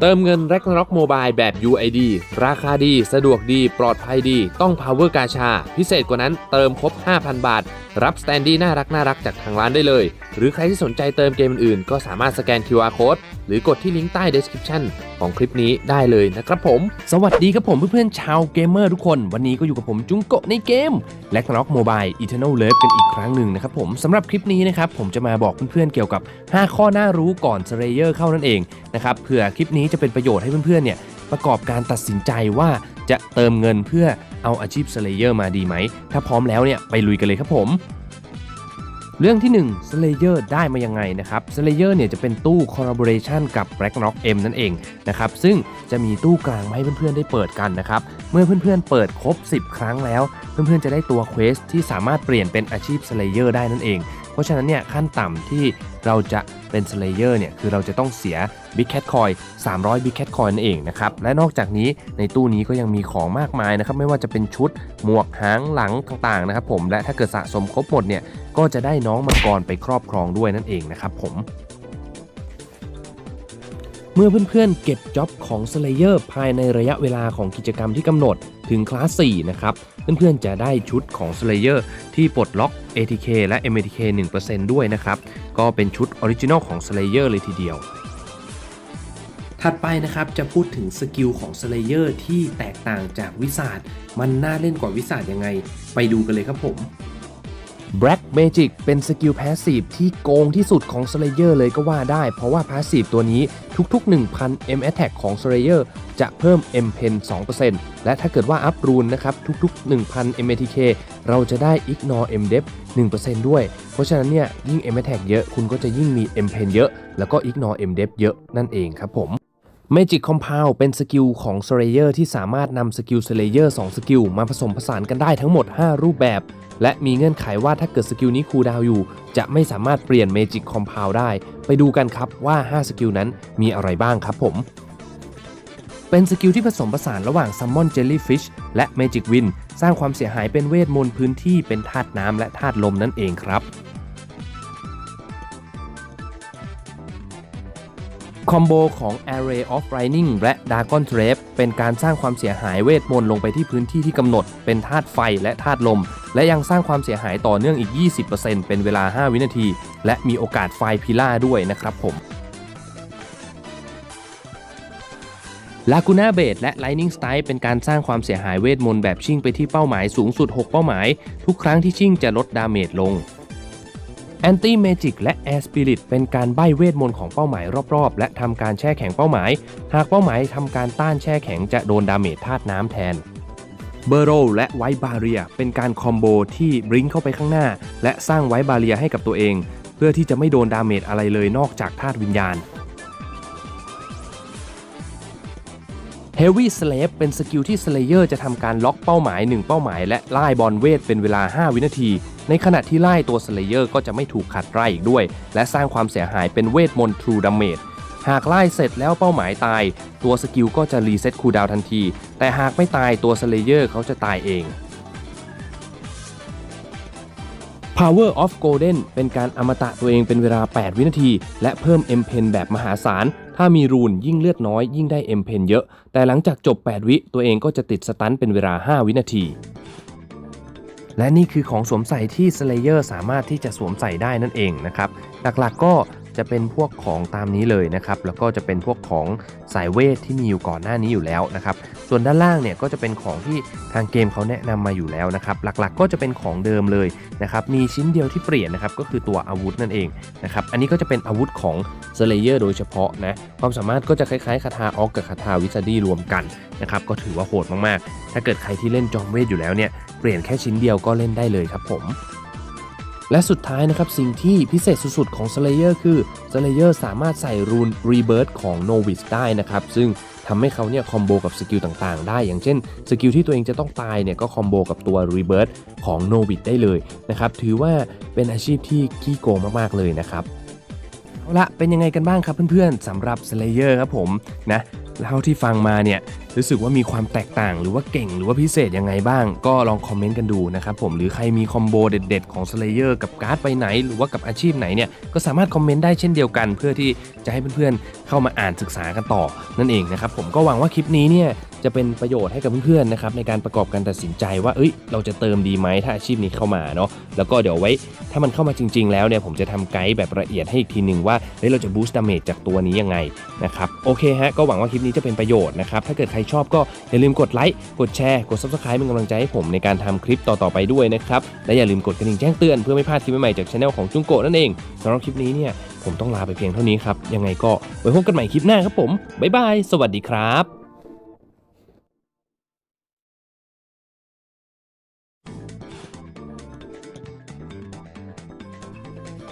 เติมเงิน Ragnarok Mobile แบบ UID ราคาดี สะดวกดี ปลอดภัยดี ต้อง Power กาชา พิเศษกว่านั้นเติมครบ 5,000 บาท รับสแตนดี้น่ารักน่ารักจากทางร้านได้เลย หรือใครที่สนใจเติมเกมอื่นๆ ก็สามารถสแกน QR Code หรือกดที่ลิงก์ใต้ description ของคลิปนี้ได้เลยนะครับผม สวัสดีครับผมเพื่อนๆชาวเกมเมอร์ทุกคน วันนี้ก็อยู่กับผมจุงโกะในเกม l a g n a r o k Mobile Eternal Love กันอีกครั้งหนึ่งนะครับผมสำหรับคลิปนี้นะครับผมจะมาบอกเพื่อนๆเกี่ยวกับ 5 ข้อน่ารู้ก่อน Slayer เข้านั่นเองนะครับเผื่อคลิปนี้จะเป็นประโยชน์ให้เพื่อนๆเนี่ยประกอบการตัดสินใจว่าจะเติมเงินเพื่อเอาอาชีพ Slayer มาดีไหม ถ้าพร้อมแล้วเนี่ยไปลุยกันเลยครับผม เรื่องที่1 Slayer ได้มายังไงนะครับ Slayer เนี่ยจะเป็นตู้ collaboration กับ Ragnarok M นั่นเองนะครับ ซึ่งจะมีตู้กลางมาให้เพื่อนๆได้เปิดกันนะครับ เมื่อเพื่อนๆเปิดครบ 10 ครั้งแล้ว เพื่อนๆจะได้ตัวเควสที่สามารถเปลี่ยนเป็นอาชีพ Slayer ได้นั่นเอง เพราะฉะนั้นเนี่ยขั้นต่ำที่เราจะ เป็น Slayer เนี่ยคือเราจะต้องเสีย Big Cat Coin 300 Big Cat Coin นั่นเองนะครับ และนอกจากนี้ในตู้นี้ก็ยังมีของมากมายนะครับไม่ว่าจะเป็นชุดหมวกหางหลังต่างๆนะครับผมและถ้าเกิดสะสมครบหมดเนี่ยก็จะได้น้องมังกรไปครอบครองด้วยนั่นเองนะครับผมเมื่อเพื่อนๆเก็บจ็อบของ Slayer ภายในระยะเวลาของกิจกรรมที่กำหนด ถึงคลาส 4 นะครับ เพื่อนๆจะได้ชุดของ Slayer ที่ปลดล็อก ATK และ MATK 1%ด้วยนะครับ ก็เป็นชุดออริจินอลของ Slayer เลยทีเดียว ถัดไปนะครับจะพูดถึงสกิลของ Slayer ที่แตกต่างจากวิสาดมันน่าเล่นกว่าวิสาดยังไง ไปดูกันเลยครับผม Black Magic เป็นสกิล Passive ที่โกงที่สุดของ Slayer เลยก็ว่าได้ เพราะว่า Passive ตัวนี้ทุกๆ 1,000 M Attack ของ Slayer จะเพิ่ม M Pen 2%และถ้าเกิดว่าอัพรูนนะครับทุกๆ 1,000 M ATK เราจะได้ Ignore M Depth 1%ด้วย เพราะฉะนั้นเนี่ยยิ่ง M Attack เยอะคุณก็จะยิ่งมี M Pen เยอะ แล้วก็ Ignore M Depth เยอะนั่นเองครับผม Magic Compound เป็นสกิลของ Slayer ที่สามารถนำสกิล Slayer 2สกิลมาผสมผสานกันได้ทั้งหมด 5 รูปแบบ และมีเงื่อนไขว่าถ้าเกิดสกิลนี้คูลดาวอยู่ จะไม่สามารถเปลี่ยน Magic Compound ได้ ไปดูกันครับว่า 5 สกิลนั้นมีอะไรบ้างครับผม เป็นสกิลที่ผสมผสานระหว่าง Summon Jellyfish และ Magic Wind สร้างความเสียหายเป็นเวทมนต์พื้นที่เป็นธาตุน้ำและธาตุลมนั่นเองครับ คอมโบของ Array of Lightning และ Dragon Trap เป็นการสร้างความเสียหายเวทมนต์ลงไปที่พื้นที่ที่กำหนด เป็นธาตุไฟและธาตุลม และยังสร้างความเสียหายต่อเนื่องอีก 20%เป็นเวลา 5 วินาที และมีโอกาสไฟพิล่าด้วยนะครับผมลากูน่าเบดและ Lightning Strike เป็นการสร้างความเสียหายเวทมนต์แบบชิ่งไปที่เป้าหมายสูงสุด 6 เป้าหมาย ทุกครั้งที่ชิ่งจะลดดาเมจลง แอนตี้เมจิกและแอร์สปิริตเป็นการใบ้เวทมนต์ของเป้าหมายรอบๆ และทำการแช่แข็งเป้าหมาย หากเป้าหมายทำการต้านแช่แข็งจะโดนดาเมจธาตุน้ำแทนเบอร์โรและไวบาเรียเป็นการคอมโบที่บริงเข้าไปข้างหน้า และสร้างไวบาเรียให้กับตัวเอง เพื่อที่จะไม่โดนดาเมจอะไรเลยนอกจากธาตุวิญญาณ Heavy Slave เป็นสกิลที่ Slayer จะทำการล็อกเป้าหมาย 1 เป้าหมาย และไล่บอลเวทเป็นเวลา 5 วินาที ในขณะที่ไล่ตัว Slayer ก็จะไม่ถูกขัดไล่อีกด้วย และสร้างความเสียหายเป็นเวทมนต์ True Damage หากไล่เสร็จแล้วเป้าหมายตาย ตัวสกิลก็จะรีเซ็ตคูลดาวทันที แต่หากไม่ตายตัว Slayer เขาจะตายเอง Power of Golden เป็นการอมตะตัวเองเป็นเวลา 8 วินาที และเพิ่ม M Pen แบบมหาศาล ถ้ามีรูนยิ่งเลือดน้อยยิ่งได้ M Pen เยอะ แต่หลังจากจบ 8 วิตัวเองก็จะติดสตันเป็นเวลา 5 วินาที และนี่คือของสวมใส่ที่ Slayer สามารถที่จะสวมใส่ได้นั่นเองนะครับ หลักๆก็ จะเป็นพวกของตามนี้เลยนะครับแล้วก็จะเป็นพวกของสายเวทที่มีอยู่ก่อนหน้านี้อยู่แล้วนะครับส่วนด้านล่างเนี่ยก็จะเป็นของที่ทางเกมเขาแนะนำมาอยู่แล้วนะครับหลักๆก็จะเป็นของเดิมเลยนะครับมีชิ้นเดียวที่เปลี่ยนนะครับก็คือตัวอาวุธนั่นเองนะครับอันนี้ก็จะเป็นอาวุธของ Slayer โดยเฉพาะนะความสามารถก็จะคล้ายๆคาถาออกกับคาถาวิซาดี้รวมกันนะครับก็ถือว่าโหดมากๆ ถ้าเกิดใครที่เล่นจอมเวทอยู่แล้วเนี่ยเปลี่ยนแค่ชิ้นเดียวก็เล่นได้เลยครับผม และสุดท้ายนะครับสิ่งที่พิเศษสุดๆของ Slayer คือ Slayer สามารถใส่รูน Rebirth ของ Novice ได้นะครับ ซึ่งทำให้เขาเนี่ยคอมโบกับสกิลต่างๆ ได้ อย่างเช่นสกิลที่ตัวเองจะต้องตายเนี่ยก็คอมโบกับตัว Rebirth ของ Novice ได้เลยนะครับ ถือว่าเป็นอาชีพที่ขี้โกงมากๆเลยนะครับเอาละเป็นยังไงกันบ้างครับเพื่อนๆสำหรับ Slayer ครับผมนะ เล่าที่ฟังมาเนี่ยรู้สึกว่ามีความแตกต่างหรือว่าเก่งหรือว่าพิเศษยังไงบ้าง ก็ลองคอมเมนต์กันดูนะครับผมหรือใครมีคอมโบเด็ด ๆ ของ Slayer กับการ์ดไปไหน หรือว่ากับอาชีพไหนเนี่ยก็สามารถคอมเมนต์ได้เช่นเดียวกัน เพื่อที่จะให้เพื่อนๆเข้ามาอ่านศึกษากันต่อนั่นเองนะครับผมก็หวังว่าคลิปนี้เนี่ย จะเป็นประโยชน์ให้กับเพื่อนๆนะครับในการประกอบการตัดสินใจว่าเอ้ยเราจะเติมดีไหมถ้าอาชีพนี้เข้ามาเนาะแล้วก็เดี๋ยวไว้ถ้ามันเข้ามาจริง ๆ แล้วเนี่ยผมจะทำไกด์แบบละเอียดให้อีกทีหนึ่งว่าเฮ้ยเราจะบูสต์ดาเมจจากตัวนี้ยังไงนะครับโอเคฮะก็หวังว่าคลิปนี้จะเป็นประโยชน์นะครับถ้าเกิดใครชอบก็อย่าลืมกดไลค์กดแชร์กด subscribe เป็นกำลังใจให้ผมในการทำคลิปต่อๆไปด้วยนะครับและอย่าลืมกดกระดิ่งแจ้งเตือนเพื่อไม่พลาดคลิปใหม่ๆจากช anel ของจุงโกะนั่นเองสำหรับคลิปนี้เนี่ยผมต้องลาไปเพียงเท่านี้ครับยังไงก็ไว้พบกันใหม่คลิปหน้าครับผมบ๊ายบายสวัสดีครับ